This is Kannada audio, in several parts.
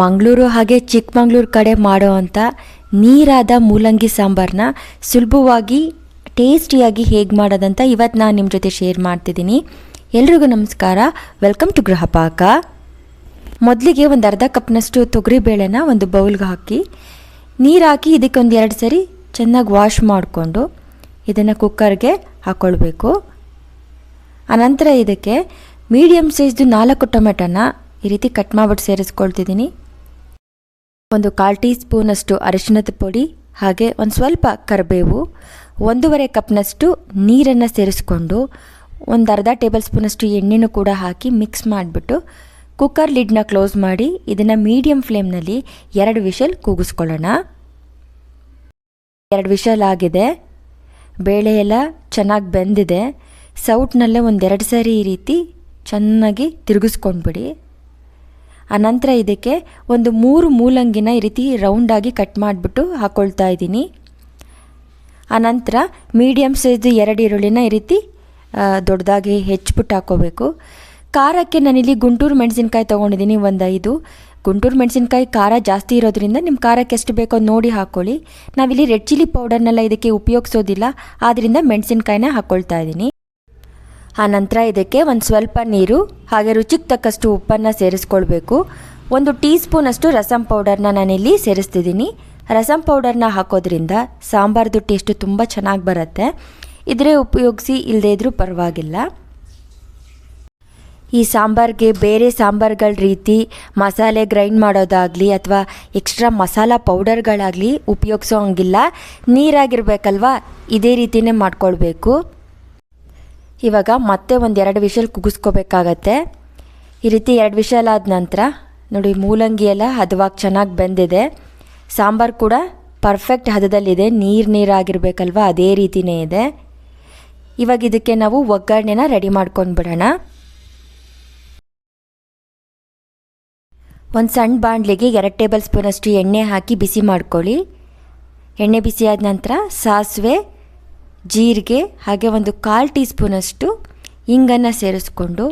ಮಂಗಳೂರು ಹಾಗೆ ಚಿಕ್ಕಮಂಗ್ಳೂರು ಕಡೆ ಮಾಡೋ ಅಂಥ ನೀರಾದ ಮೂಲಂಗಿ ಸಾಂಬಾರನ್ನ ಸುಲಭವಾಗಿ, ಟೇಸ್ಟಿಯಾಗಿ ಹೇಗೆ ಮಾಡೋದಂತ ಇವತ್ತು ನಾನು ನಿಮ್ಮ ಜೊತೆ ಶೇರ್ ಮಾಡ್ತಿದ್ದೀನಿ. ಎಲ್ರಿಗೂ ನಮಸ್ಕಾರ. ವೆಲ್ಕಮ್ ಟು ಗೃಹ ಪಾಕ. ಮೊದಲಿಗೆ ಒಂದು ಅರ್ಧ ಕಪ್ನಷ್ಟು ತೊಗರಿಬೇಳೆನ ಒಂದು ಬೌಲ್ಗೆ ಹಾಕಿ, ನೀರು ಹಾಕಿ ಇದಕ್ಕೆ ಒಂದು ಎರಡು ಸರಿ ಚೆನ್ನಾಗಿ ವಾಶ್ ಮಾಡಿಕೊಂಡು ಇದನ್ನು ಕುಕ್ಕರ್ಗೆ ಹಾಕ್ಕೊಳ್ಬೇಕು ಆನಂತರ ಇದಕ್ಕೆ ಮೀಡಿಯಮ್ ಸೈಜ್ದು ನಾಲ್ಕು ಟೊಮೆಟೊನ ಈ ರೀತಿ ಕಟ್ ಮಾಡಿಬಿಟ್ಟು ಸೇರಿಸ್ಕೊಳ್ತಿದ್ದೀನಿ. ಒಂದು ಕಾಲು ಟೀ ಸ್ಪೂನಷ್ಟು ಅರಿಶಿಣದ ಪುಡಿ, ಹಾಗೆ ಒಂದು ಸ್ವಲ್ಪ ಕರಿಬೇವು, ಒಂದೂವರೆ ಕಪ್ನಷ್ಟು ನೀರನ್ನು ಸೇರಿಸ್ಕೊಂಡು ಒಂದು ಅರ್ಧ ಟೇಬಲ್ ಸ್ಪೂನಷ್ಟು ಎಣ್ಣೆನೂ ಕೂಡ ಹಾಕಿ ಮಿಕ್ಸ್ ಮಾಡಿಬಿಟ್ಟು ಕುಕ್ಕರ್ ಲಿಡ್ನ ಕ್ಲೋಸ್ ಮಾಡಿ ಇದನ್ನು ಮೀಡಿಯಮ್ ಫ್ಲೇಮ್ನಲ್ಲಿ ಎರಡು ವಿಷಲ್ ಕೂಗಿಸ್ಕೊಳ್ಳೋಣ. ಎರಡು ವಿಷಲ್ ಆಗಿದೆ. ಬೇಳೆ ಎಲ್ಲ ಚೆನ್ನಾಗಿ ಬೆಂದಿದೆ. ಸೌಟ್ನಲ್ಲೇ ಒಂದೆರಡು ಸಾರಿ ಈ ರೀತಿ ಚೆನ್ನಾಗಿ ತಿರುಗಿಸ್ಕೊಂಡ್ಬಿಡಿ. ಆನಂತರ ಇದಕ್ಕೆ ಒಂದು ಮೂರು ಮೂಲಂಗಿನ ಈ ರೀತಿ ರೌಂಡಾಗಿ ಕಟ್ ಮಾಡಿಬಿಟ್ಟು ಹಾಕ್ಕೊಳ್ತಾ ಇದ್ದೀನಿ. ಆನಂತರ ಮೀಡಿಯಮ್ ಸೈಜ್ ಎರಡು ಈರುಳ್ಳಿನ ಈ ರೀತಿ ದೊಡ್ಡದಾಗಿ ಹೆಚ್ಚಿಬಿಟ್ಟು ಹಾಕ್ಕೋಬೇಕು ಖಾರಕ್ಕೆ ನಾನಿಲ್ಲಿ ಗುಂಟೂರು ಮೆಣಸಿನ್ಕಾಯಿ ತೊಗೊಂಡಿದ್ದೀನಿ ಒಂದು ಐದು ಗುಂಟೂರು ಮೆಣಸಿನ್ಕಾಯಿ ಖಾರ ಜಾಸ್ತಿ ಇರೋದ್ರಿಂದ ನಿಮ್ಮ ಖಾರಕ್ಕೆ ಎಷ್ಟು ಬೇಕೋ ನೋಡಿ ಹಾಕ್ಕೊಳ್ಳಿ ನಾವಿಲ್ಲಿ ರೆಡ್ ಚಿಲ್ಲಿ ಪೌಡರ್ನೆಲ್ಲ ಇದಕ್ಕೆ ಉಪಯೋಗಿಸೋದಿಲ್ಲ. ಆದ್ದರಿಂದ ಮೆಣಸಿನ್ಕಾಯಿನ ಹಾಕ್ಕೊಳ್ತಾ ಇದ್ದೀನಿ. ಆನಂತರ ಇದಕ್ಕೆ ಒಂದು ಸ್ವಲ್ಪ ನೀರು, ಹಾಗೆ ರುಚಿಗೆ ತಕ್ಕಷ್ಟು ಉಪ್ಪನ್ನು ಸೇರಿಸ್ಕೊಳ್ಬೇಕು. ಒಂದು ಟೀ ಸ್ಪೂನಷ್ಟು ರಸಂ ಪೌಡರ್ನ ನಾನಿಲ್ಲಿ ಸೇರಿಸ್ತಿದ್ದೀನಿ. ರಸಂ ಪೌಡರ್ನ ಹಾಕೋದ್ರಿಂದ ಸಾಂಬಾರ್ದು ಟೇಸ್ಟು ತುಂಬ ಚೆನ್ನಾಗಿ ಬರುತ್ತೆ. ಇದ್ರೆ ಉಪಯೋಗಿಸಿ ಇಲ್ಲದೇ ಇದ್ರೂ ಪರವಾಗಿಲ್ಲ. ಈ ಸಾಂಬಾರಿಗೆ ಬೇರೆ ಸಾಂಬಾರ್ಗಳ ರೀತಿ ಮಸಾಲೆ ಗ್ರೈಂಡ್ ಮಾಡೋದಾಗಲಿ ಅಥವಾ ಎಕ್ಸ್ಟ್ರಾ ಮಸಾಲ ಪೌಡರ್ಗಳಾಗಲಿ ಉಪಯೋಗಿಸೋ ಹಂಗಿಲ್ಲ. ನೀರಾಗಿರ್ಬೇಕಲ್ವಾ? ಇದೇ ರೀತಿಯೇ ಮಾಡ್ಕೊಳ್ಬೇಕು. ಇವಾಗ ಮತ್ತೆ ಒಂದು ಎರಡು ವಿಷಲ್ ಕುಗಿಸ್ಕೋಬೇಕಾಗತ್ತೆ. ಈ ರೀತಿ ಎರಡು ವಿಷಲ್ ಆದ ನಂತರ, ನೋಡಿ, ಮೂಲಂಗಿ ಎಲ್ಲ ಹದವಾಗಿ ಚೆನ್ನಾಗಿ ಬೆಂದಿದೆ. ಸಾಂಬಾರು ಕೂಡ ಪರ್ಫೆಕ್ಟ್ ಹದದಲ್ಲಿದೆ, ನೀರು ನೀರಾಗಿರ್ಬೇಕಲ್ವ, ಅದೇ ರೀತಿಯೇ ಇದೆ. ಇವಾಗ ಇದಕ್ಕೆ ನಾವು ಒಗ್ಗರಣೆನ ರೆಡಿ ಮಾಡ್ಕೊಂಡು ಬಿಡೋಣ. ಒಂದು ಸಣ್ಣ ಬಾಣಲಿಗೆ ಎರಡು ಟೇಬಲ್ ಸ್ಪೂನಷ್ಟು ಎಣ್ಣೆ ಹಾಕಿ ಬಿಸಿ ಮಾಡ್ಕೊಳ್ಳಿ. ಎಣ್ಣೆ ಬಿಸಿಯಾದ ನಂತರ ಸಾಸಿವೆ ಜೀರಿಗೆ, ಹಾಗೆ ಒಂದು ಕಾಲು ಟೀ ಸ್ಪೂನಷ್ಟು ಇಂಗನ್ನು ಸೇರಿಸ್ಕೊಂಡು,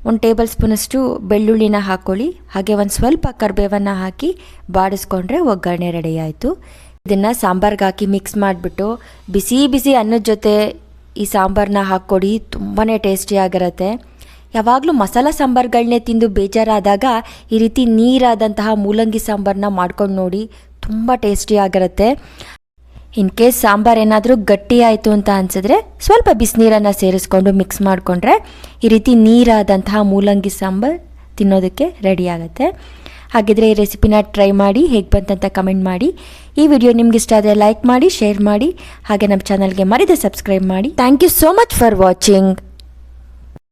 ಒಂದು ಟೇಬಲ್ ಸ್ಪೂನಷ್ಟು ಬೆಳ್ಳುಳ್ಳಿನ ಹಾಕ್ಕೊಳ್ಳಿ ಹಾಗೆ ಒಂದು ಸ್ವಲ್ಪ ಕರ್ಬೇವನ್ನು ಹಾಕಿ ಬಾಡಿಸ್ಕೊಂಡ್ರೆ ಒಗ್ಗರಣೆ ರೆಡಿ ಆಯಿತು ಇದನ್ನು ಸಾಂಬಾರ್ಗೆ ಹಾಕಿ ಮಿಕ್ಸ್ ಮಾಡಿಬಿಟ್ಟು ಬಿಸಿ ಬಿಸಿ ಅನ್ನದ ಜೊತೆ ಈ ಸಾಂಬಾರನ್ನ ಹಾಕ್ಕೊಡಿ ತುಂಬಾ ಟೇಸ್ಟಿಯಾಗಿರುತ್ತೆ ಯಾವಾಗಲೂ ಮಸಾಲ ಸಾಂಬಾರುಗಳನ್ನೇ ತಿಂದು ಬೇಜಾರಾದಾಗ ಈ ರೀತಿ ನೀರಾದಂತಹ ಮೂಲಂಗಿ ಸಾಂಬಾರನ್ನ ಮಾಡ್ಕೊಂಡು ನೋಡಿ ತುಂಬ ಟೇಸ್ಟಿಯಾಗಿರುತ್ತೆ ಇನ್ ಕೇಸ್ ಸಾಂಬಾರು ಏನಾದರೂ ಗಟ್ಟಿ ಆಯಿತು ಅಂತ ಅನಿಸಿದ್ರೆ ಸ್ವಲ್ಪ ಬಿಸಿನೀರನ್ನು ಸೇರಿಸ್ಕೊಂಡು ಮಿಕ್ಸ್ ಮಾಡಿಕೊಂಡ್ರೆ ಈ ರೀತಿ ನೀರಾದಂತಹ ಮೂಲಂಗಿ ಸಾಂಬಾರು ತಿನ್ನೋದಕ್ಕೆ ರೆಡಿ ಆಗುತ್ತೆ. ಹಾಗಿದ್ರೆ ಈ ರೆಸಿಪಿನ ಟ್ರೈ ಮಾಡಿ ಹೇಗೆ ಬಂತಂತ ಕಮೆಂಟ್ ಮಾಡಿ. ಈ ವಿಡಿಯೋ ನಿಮ್ಗೆ ಇಷ್ಟ ಆದರೆ ಲೈಕ್ ಮಾಡಿ ಶೇರ್ ಮಾಡಿ, ಹಾಗೆ ನಮ್ಮ ಚಾನಲ್ಗೆ ಮರಿದೆ ಸಬ್ಸ್ಕ್ರೈಬ್ ಮಾಡಿ. Thank you so much for watching